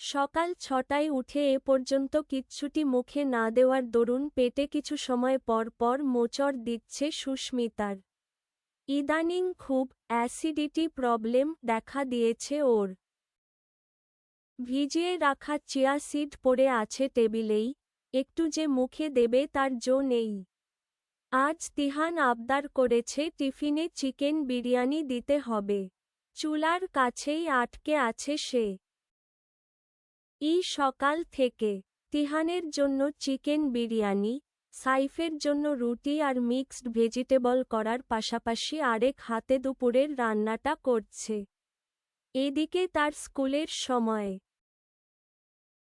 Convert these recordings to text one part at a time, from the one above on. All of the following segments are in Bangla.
সকাল ছটায় উঠে এ পর্যন্ত কিচ্ছুটি মুখে না দেওয়ার দরুন পেটে কিছু সময় পর পর মোচড় দিচ্ছে সুস্মিতার। ইদানিং খুব অ্যাসিডিটি প্রবলেম দেখা দিয়েছে ওর। ভিজিয়ে রাখা চিয়া সিড পড়ে আছে টেবিলেই, একটু যে মুখে দেবে তার জো নেই। আজ তিহান আবদার করেছে টিফিনে চিকেন বিরিয়ানি দিতে হবে। চুলার কাছেই আটকে আছে সে। ই সকাল থেকে তিহানের জন্য চিকেন বিরিয়ানি, সাইফের জন্য রুটি আর মিক্সড ভেজিটেবল করার পাশাপাশি আরেক হাতে দুপুরের রান্নাটা করছে। এদিকে তার স্কুলের সময়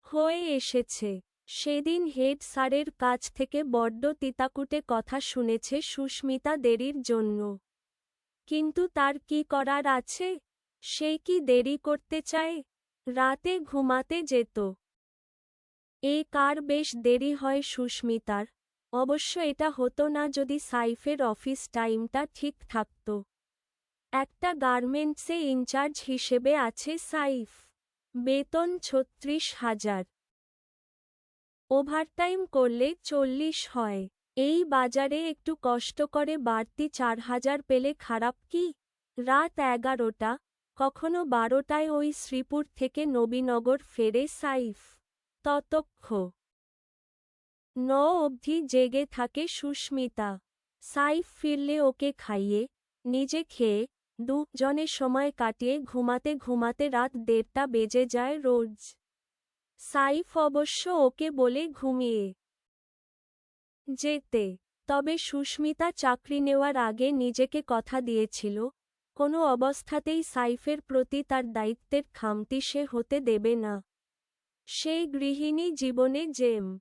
হয়ে এসেছে। সেদিন হেড স্যারের কাছ থেকে বড্ড তিতাকুটে কথা শুনেছে সুস্মিতা দেরির জন্য। কিন্তু তার কি করার আছে? সে কি দেরি করতে চায়? রাতে ঘুমাতে যেত। এ কার বেশ দেরি হয় সুস্মিতার। অবশ্য এটা হতো না যদি সাইফের অফিস টাইমটা ঠিক থাকত। একটা গার্মেন্টসে ইনচার্জ হিসেবে আছে সাইফ। বেতন ছত্রিশ হাজার। ওভারটাইম করলে চল্লিশ হয়। এই বাজারে একটু কষ্ট করে বাড়তি চার হাজার পেলে খারাপ কি? রাত এগারোটা। কখনো বারোটায় ওই শ্রীপুর থেকে নবীনগর ফেরে সাইফ ততক্ষ। ন অবধি জেগে থাকে সুস্মিতা। সাইফ ফিরলে ওকে খাইয়ে, নিজে খেয়ে দুজনে সময় কাটিয়ে ঘুমাতে ঘুমাতে রাত দেড়টা বেজে যায় রোজ। সাইফ অবশ্য ওকে বলে ঘুমিয়ে যেতে, তবে সুস্মিতা চাকরি নেওয়ার আগে নিজেকে কথা দিয়েছিল কোনো অবস্থাতেই সাইফের প্রতি তার দায়িত্বের খামতি সে হতে দেবে না। সেই গৃহিণী জীবনে জেম।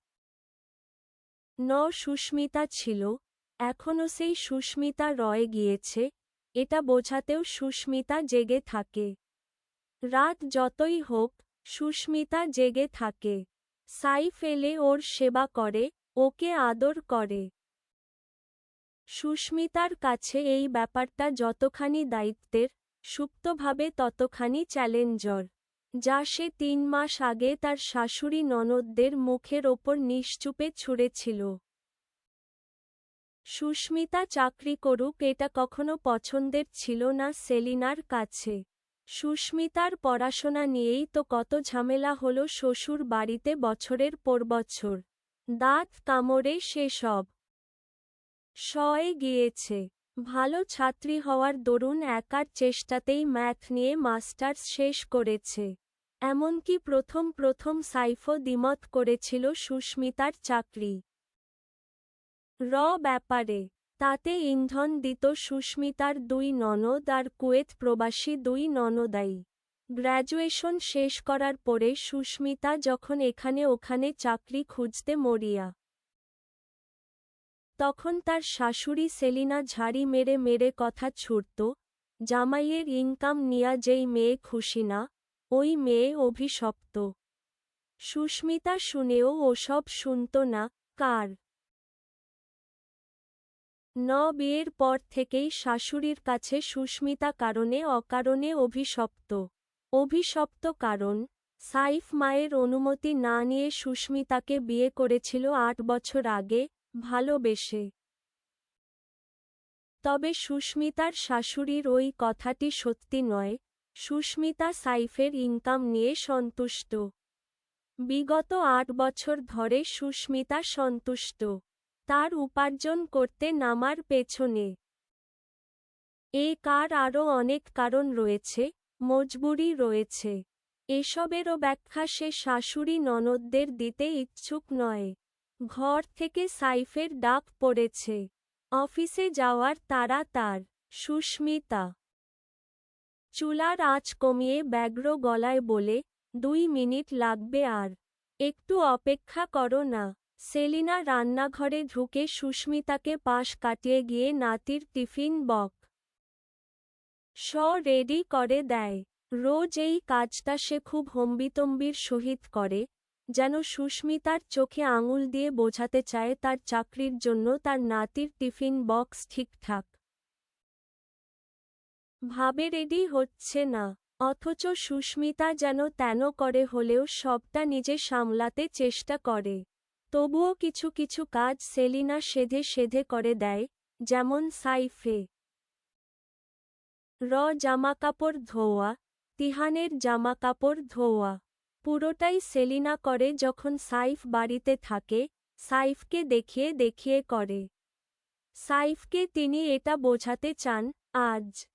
ন সুস্মিতা ছিল, এখনও সেই সুস্মিতা রয়ে গিয়েছে, এটা বোঝাতেও সুস্মিতা জেগে থাকে। রাত যতই হোক, সুস্মিতা জেগে থাকে। সাইফ এলে ওর সেবা করে, ওকে আদর করে। সুস্মিতার কাছে এই ব্যাপারটা যতখানি দায়িত্বের, সুপ্তভাবে ততখানি চ্যালেঞ্জর, যা সে তিন মাস আগে তার শাশুড়ি ননদদের মুখের ওপর নিশ্চুপে ছুঁড়েছিল। সুস্মিতা চাকরি করুক এটা কখনো পছন্দের ছিল না সেলিনার কাছে। সুস্মিতার পড়াশোনা নিয়েই তো কত ঝামেলা হল শ্বশুর বাড়িতে বছরের পর বছর। দাঁত কামড়ে সেসব শয়ে গিয়েছে। ভালো ছাত্রী হওয়ার দরুন একার চেষ্টাতেই ম্যাথ নিয়ে মাস্টার্স শেষ করেছে। এমনকি প্রথম প্রথম সাইফও দ্বিমত করেছিল সুস্মিতার চাকরি। র ব্যাপারে, তাতে ইন্ধন দিত সুস্মিতার দুই ননদ আর কুয়েত প্রবাসী দুই ননদাই। গ্র্যাজুয়েশন শেষ করার পরে সুস্মিতা যখন এখানে ওখানে চাকরি খুঁজতে মরিয়া। তখন তার শাশুড়ি সেলিনা ঝাড়ি মেরে মেরে কথা ছুটত জামাইয়ের ইনকাম নিয়া যেই মেয়ে খুশি না, ওই মেয়ে অভিশপ্ত। সুস্মিতা শুনেও ওসব শুনত না, কার? ন বিয়ের পর থেকেই শাশুড়ির কাছে সুস্মিতা কারণে অকারণে অভিশপ্ত। অভিশপ্ত কারণ, সাইফ মায়ের অনুমতি না নিয়ে সুস্মিতাকে বিয়ে করেছিল আট বছর আগে ভালোবেসে। তবে সুস্মিতার শাশুড়ির ওই কথাটি সত্যি নয়, সুস্মিতা সাইফের ইনকাম নিয়ে সন্তুষ্ট। বিগত আট বছর ধরে সুস্মিতা সন্তুষ্ট, তার উপার্জন করতে নামার পেছনে। এ কার আরও অনেক কারণ রয়েছে মজবুরি রয়েছে। এসবেরও ব্যাখ্যা সে শাশুড়ি ননদদের দিতে ইচ্ছুক নয়। ঘর থেকে সাইফের ডাক পড়েছে। অফিসে যাওয়ার তারা তার, সুস্মিতা। চুলার আঁচ কমিয়ে ব্যগ্র গলায় বলে, দুই মিনিট লাগবে আর। একটু অপেক্ষা করো না। সেলিনা রান্নাঘরে ঢুকে সুস্মিতাকে পাশ কাটিয়ে গিয়ে নাতির টিফিন বক। স রেডি করে দেয়। রোজ এই কাজটা সে খুব হম্বিতম্বির সহিত করে। যেন সুস্মিতার চোখে আঙুল দিয়ে বোঝাতে চায় তার চাকরির জন্য তার নাতির টিফিন বক্স ঠিকঠাক। ভাবে রেডি হচ্ছে না, অথচ সুস্মিতা যেন তেন করে হলেও সবটা নিজে সামলাতে চেষ্টা করে। তবুও কিছু কিছু কাজ সেলিনা সেধে সেধে করে দেয়, যেমন সাইফে। র জামাকাপড় ধোয়া তিহানের জামাকাপড় ধোয়া পুরোটাই সেলিনা করে যখন সাইফ বাড়িতে থাকে, সাইফকে দেখিয়ে দেখিয়ে করে। সাইফকে তিনি এটা বোঝাতে চান, আজ।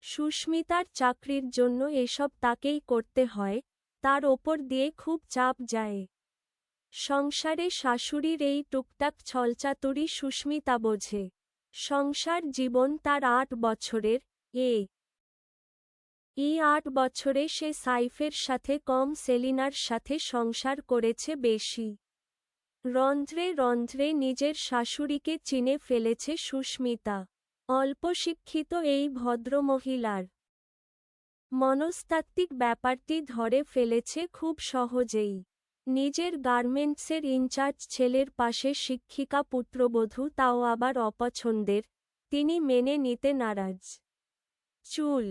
সুস্মিতার চাকরির জন্য এসব তাকেই করতে হয়, তার ওপর দিয়ে খুব চাপ যায়। সংসারে শাশুড়ির এই টুকটাক ছলচাতুরি সুস্মিতা বোঝে। সংসার জীবন তার আট বছরের, এ এই আট বছরে সে সাইফের সাথে কম সেলিনার সাথে সংসার করেছে বেশি। রন্ধ্রে রন্ধ্রে নিজের শাশুড়িকে চিনে ফেলেছে সুস্মিতা। অল্প শিক্ষিত এই ভদ্রমহিলার মনস্তাত্ত্বিক ব্যাপারটি ধরে ফেলেছে খুব সহজেই। নিজের গার্মেন্টসের ইনচার্জ ছেলের পাশে শিক্ষিকা পুত্রবধূ তাও আবার অপছন্দের, তিনি মেনে নিতে নারাজ। চুল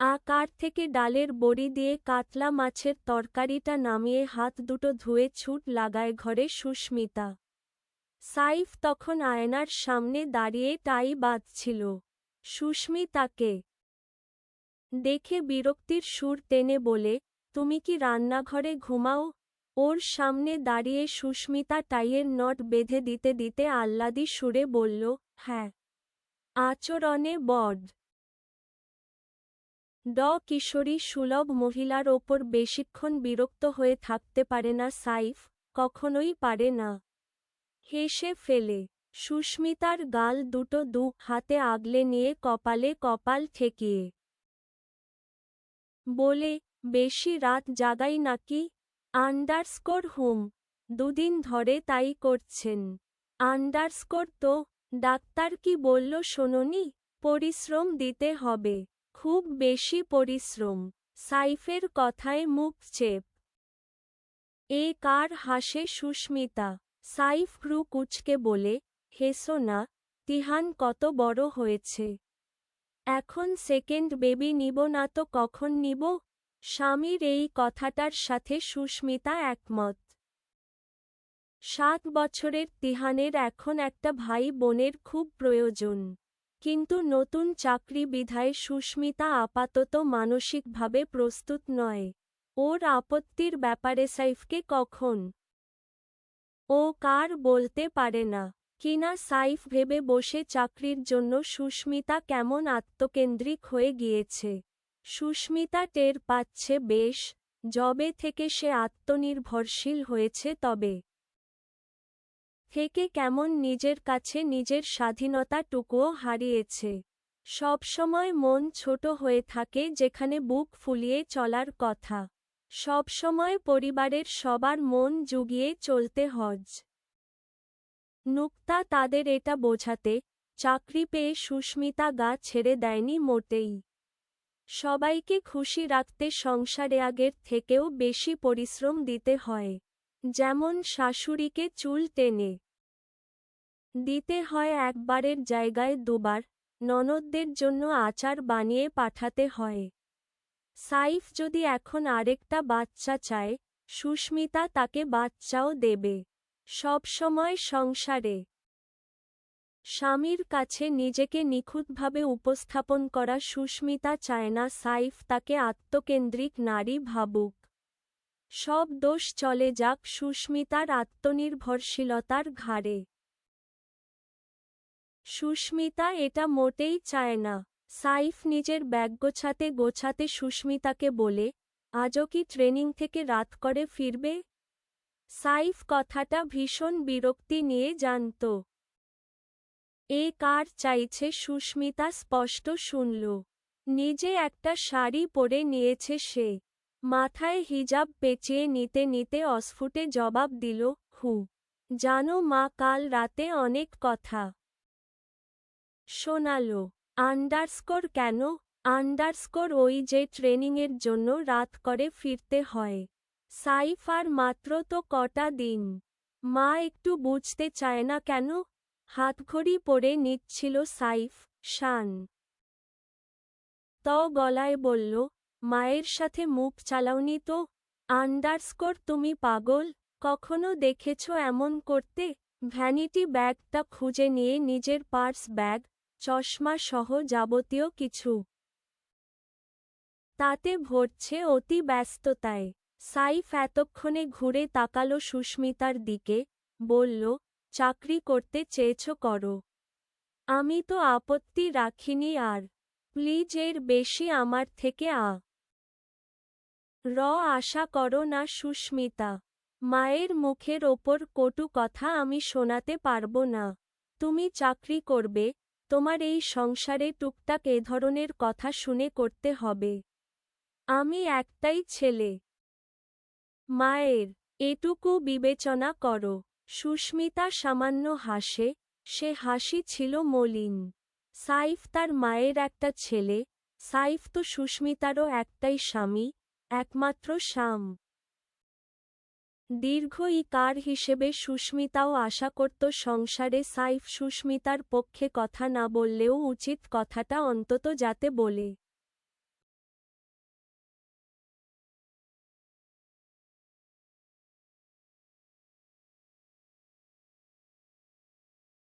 আকার থেকে ডালের বড়ি দিয়ে কাতলা মাছের তরকারিটা নামিয়ে হাত দুটো ধুয়ে ছুট লাগায় ঘরে সুস্মিতা। সাইফ তখন আয়নার সামনে দাঁড়িয়ে টাই বাঁধছিল। সুস্মিতাকে দেখে বিরক্তির সুর টেনে বলে, তুমি কি রান্নাঘরে ঘুমাও? ওর সামনে দাঁড়িয়ে সুস্মিতা টাইয়ের নট বেঁধে দিতে দিতে আহ্লাদি সুরে বলল হ্যাঁ। আচরণে বড ড. কিশোরী সুলভ মহিলার ওপর বেশিক্ষণ বিরক্ত হয়ে থাকতে পারে না সাইফ, কখনোই পারে না। হেসে ফেলে। সুস্মিতার গাল দুটো দু হাতে আগলে নিয়ে কপালে কপাল ঠেকিয়ে। বলে, বেশি রাত জাগাই নাকি? আন্ডারস্কোর হুম, দুদিন ধরে তাই করছেন। আন্ডারস্কোর তো, ডাক্তার কি বলল শোনোনি? পরিশ্রম দিতে হবে। খুব বেশি পরিশ্রম। সাইফের কথায় মুখ চেপ। এ কার হাসে সুস্মিতা? সাইফ ক্রু কুচকে বলে হেসো না তিহান কত বড় হয়েছে। এখন সেকেন্ড বেবি নিব না তো কখন নিব? স্বামীর এই কথাটার সাথে সুস্মিতা একমত। সাত বছরের তিহানের এখন একটা ভাই বোনের খুব প্রয়োজন। কিন্তু নতুন চাকরি বিধায় সুস্মিতা আপাতত মানসিকভাবে প্রস্তুত নয়। ওর আপত্তির ব্যাপারে সাইফকে কখন ও কার বলতে পারে না। কিনা সাইফ ভেবে বসে চাকরির জন্য সুস্মিতা কেমন আত্মকেন্দ্রিক হয়ে গিয়েছে। সুস্মিতা টের পাচ্ছে, বেশ জবে থেকে সে আত্মনির্ভরশীল হয়েছে তবে থেকে কেমন নিজের কাছে নিজের স্বাধীনতাটুকুও হারিয়েছে। সবসময় মন ছোট হয়ে থাকে যেখানে বুক ফুলিয়ে চলার কথা। সবসময় পরিবারের সবার মন জুগিয়ে চলতে হজ। নুক্তা তাদের এটা বোঝাতে, চাকরি পেয়ে সুস্মিতা গা ছেড়ে দেয়নি মোটেই। সবাইকে খুশি রাখতে সংসারে আগের থেকেও বেশি পরিশ্রম দিতে হয়। যেমন শাশুড়িকে চুল টেনে। দিতে হয় একবারের জায়গায় দুবার, ননদদের জন্য আচার বানিয়ে পাঠাতে হয়। সাইফ যদি এখন আরেকটা বাচ্চা চায়, সুস্মিতা তাকে বাচ্চাও দেবে। সবসময় সংসারে। স্বামীর কাছে নিজেকে নিখুঁতভাবে উপস্থাপন করা সুস্মিতা চায় না, সাইফ তাকে আত্মকেন্দ্রিক নারী ভাবুক। সব দোষ চলে যাক সুস্মিতার আত্মনির্ভরশীলতার ঘাড়ে। সুস্মিতা এটা মোটেই চায় না। সাইফ নিজের ব্যাগ গোছাতে গোছাতে সুস্মিতাকে বলে, আজও কি ট্রেনিং থেকে রাত করে ফিরবে? সাইফ কথাটা ভীষণ বিরক্তি নিয়ে জানত। এ কার? চাইছে সুস্মিতা স্পষ্ট শুনল। নিজে একটা শাড়ি পরে নিয়েছে সে। মাথায় হিজাব পেঁচিয়ে নিতে নিতে অস্ফুটে জবাব দিল, হু। জানো মা, কাল রাতে অনেক কথা। শোনালো, আন্ডারস্কোর কেন? আন্ডারস্কোর ওই যে ট্রেনিংয়ের জন্য রাত করে ফিরতে হয়। সাইফ আর মাত্র তো কটা দিন। মা একটু বুঝতে চায় না কেন? হাতঘড়ি পরে নিচ্ছিল সাইফ, শান। ত গলায় বলল, মায়ের সাথে মুখ চালাওনি তো? আন্ডারস্কোর তুমি পাগল? কখনো দেখেছ এমন করতে? ভ্যানিটি ব্যাগটা খুঁজে নিয়ে নিজের পার্স ব্যাগ চশমা সহ যাবতীয় কিছু। তাতে ভরছে অতি ব্যস্ততায়। সাইফ এতক্ষণে ঘুরে তাকালো সুস্মিতার দিকে, বলল, চাকরি করতে চেয়েছ করো। আমি তো আপত্তি রাখিনি আর। প্লিজ এর বেশি আমার থেকে আ। র আশা করো না সুস্মিতা। মায়ের মুখের ওপর কটু কথা আমি শোনাতে পারব না। তুমি চাকরি করবে তোমার এই সংসারে টুকটাক এ ধরনের কথা শুনে করতে হবে। আমি একটাই ছেলে। মায়ের, এটুকু বিবেচনা করো। সুস্মিতা সামান্য হাসে, সে হাসি ছিল মলিন। সাইফ তার মায়ের একটা ছেলে, সাইফ তো সুস্মিতারও একটাই স্বামী, একমাত্র শাম দীর্ঘ ই কার হিসেবে সুস্মিতাও আশা করত সংসারে সাইফ সুস্মিতার পক্ষে কথা না বললেও উচিত কথাটা অন্তত যাতে বলে।